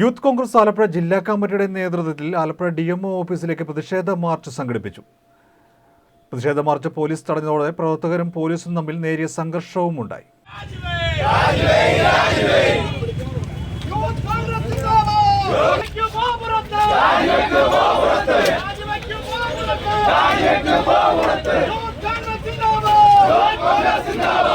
Youth Congress Alappuzha ജില്ലാ കമ്മിറ്റിയുടെ നേതൃത്വത്തിൽ ആലപ്പുഴ ഡി എം ഓഫീസിലേക്ക് പ്രതിഷേധ മാർച്ച് സംഘടിപ്പിച്ചു. പ്രതിഷേധ മാർച്ച് പോലീസ് തടഞ്ഞതോടെ പ്രവർത്തകരും പോലീസും തമ്മിൽ നേരിയ സംഘർഷവും ഉണ്ടായി. യൂത്ത്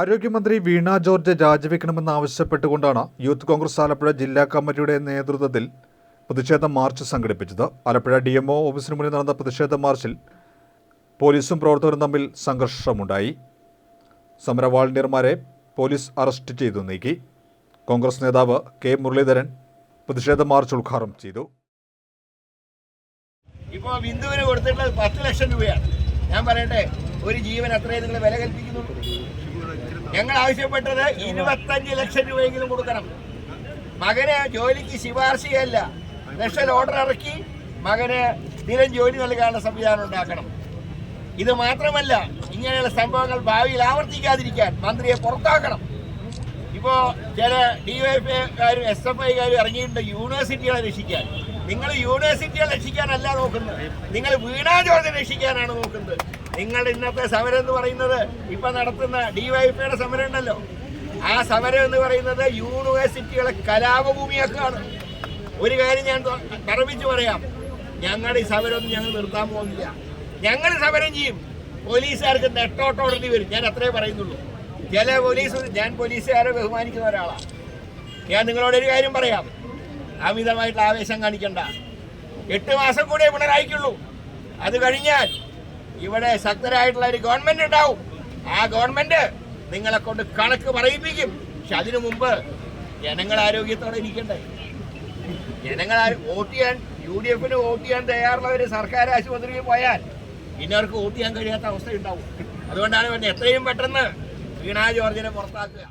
ആരോഗ്യമന്ത്രി വീണ ജോർജ് രാജിവെക്കണമെന്ന് ആവശ്യപ്പെട്ടുകൊണ്ടാണ് യൂത്ത് കോൺഗ്രസ് ആലപ്പുഴ ജില്ലാ കമ്മിറ്റിയുടെ നേതൃത്വത്തിൽ പ്രതിഷേധ മാർച്ച് സംഘടിപ്പിച്ചത്. ആലപ്പുഴ ഡി എംഒ ഓഫീസിന് മുന്നിൽ നടന്ന പ്രതിഷേധ മാർച്ചിൽ പോലീസും പ്രവർത്തകരും തമ്മിൽ സംഘർഷമുണ്ടായി. സമര വാളണ്ടിയർമാരെ പോലീസ് അറസ്റ്റ് ചെയ്തു നീക്കി. കോൺഗ്രസ് നേതാവ് കെ മുരളീധരൻ പ്രതിഷേധ മാർച്ച് ഉദ്ഘാടനം ചെയ്തു. ഇപ്പോൾ ബിന്ദുവിന് കൊടുത്തിട്ടുള്ളത് പത്ത് ലക്ഷം രൂപയാണ്. ഞാൻ പറയട്ടെ ഒരു ജീവൻ അത്രയും നിങ്ങൾ വില കൽപ്പിക്കുന്നുള്ളൂ. ഞങ്ങൾ ആവശ്യപ്പെട്ടത് ഇരുപത്തഞ്ച് ലക്ഷം രൂപയെങ്കിലും കൊടുക്കണം. മകന് ജോലിക്ക് ശുപാർശയല്ല. സ്പെഷ്യൽ ഓർഡർ ഇറക്കി മകന് സ്ഥിരം ജോലി നൽകാനുള്ള സംവിധാനം ഉണ്ടാക്കണം. ഇത് മാത്രമല്ല ഇങ്ങനെയുള്ള സംഭവങ്ങൾ ഭാവിയിൽ ആവർത്തിക്കാതിരിക്കാൻ മന്ത്രിയെ പുറത്താക്കണം. ഇപ്പോൾ ചില ഡിവൈഎഫ്ഐക്കാരും എസ് എഫ് ഐക്കാരും ഇറങ്ങിയിട്ടുണ്ട് യൂണിവേഴ്സിറ്റികളെ രക്ഷിക്കാൻ. നിങ്ങൾ യൂണിവേഴ്സിറ്റിയെ രക്ഷിക്കാനല്ല നോക്കുന്നത്. നിങ്ങൾ വീണാ ജോർജ് രക്ഷിക്കാനാണ് നോക്കുന്നത്. നിങ്ങൾ ഇന്നത്തെ സമരം എന്ന് പറയുന്നത് ഇപ്പൊ നടത്തുന്ന ഡിവൈഫൈയുടെ സമരം ഉണ്ടല്ലോ. ആ സമരം എന്ന് പറയുന്നത് യൂണിവേഴ്സിറ്റികളെ കലാപഭൂമിയാക്കുകയാണ്. ഒരു കാര്യം ഞാൻ പറപ്പിച്ചു പറയാം. ഞങ്ങളുടെ ഈ സമരമൊന്നും ഞങ്ങൾ നിർത്താൻ പോകുന്നില്ല. ഞങ്ങൾ സമരം ചെയ്യും. പോലീസുകാർക്ക് നെട്ടോട്ടോടേണ്ടി വരും. ഞാൻ അത്രേ പറയുന്നുള്ളൂ. ചില പോലീസ് ഞാൻ പോലീസുകാരെ ബഹുമാനിക്കുന്ന ഒരാളാണ് ഞാൻ നിങ്ങളോട് ഒരു കാര്യം പറയാം. അമിതമായിട്ടുള്ള ആവേശം കാണിക്കണ്ട. എട്ട് മാസം കൂടെ പിണറായിക്കുള്ളൂ. അത് കഴിഞ്ഞാൽ ഇവിടെ ശക്തരായിട്ടുള്ള ഒരു ഗവൺമെന്റ് ഉണ്ടാവും. ആ ഗവൺമെന്റ് നിങ്ങളെ കൊണ്ട് കണക്ക് പറയിപ്പിക്കും. പക്ഷെ അതിനു മുമ്പ് ജനങ്ങൾ ആരോഗ്യത്തോടെ ഇരിക്കണ്ടേ? ജനങ്ങൾ വോട്ട് ചെയ്യാൻ യു ഡി എഫിന് വോട്ട് ചെയ്യാൻ തയ്യാറുള്ളവർ സർക്കാർ ആശുപത്രിയിൽ പോയാൽ ഇന്നവർക്ക് വോട്ട് ചെയ്യാൻ കഴിയാത്ത അവസ്ഥ ഉണ്ടാവും അതുകൊണ്ടാണ് പറഞ്ഞത് എത്രയും പെട്ടെന്ന് വീണാ ജോർജിനെ പുറത്താക്കുക.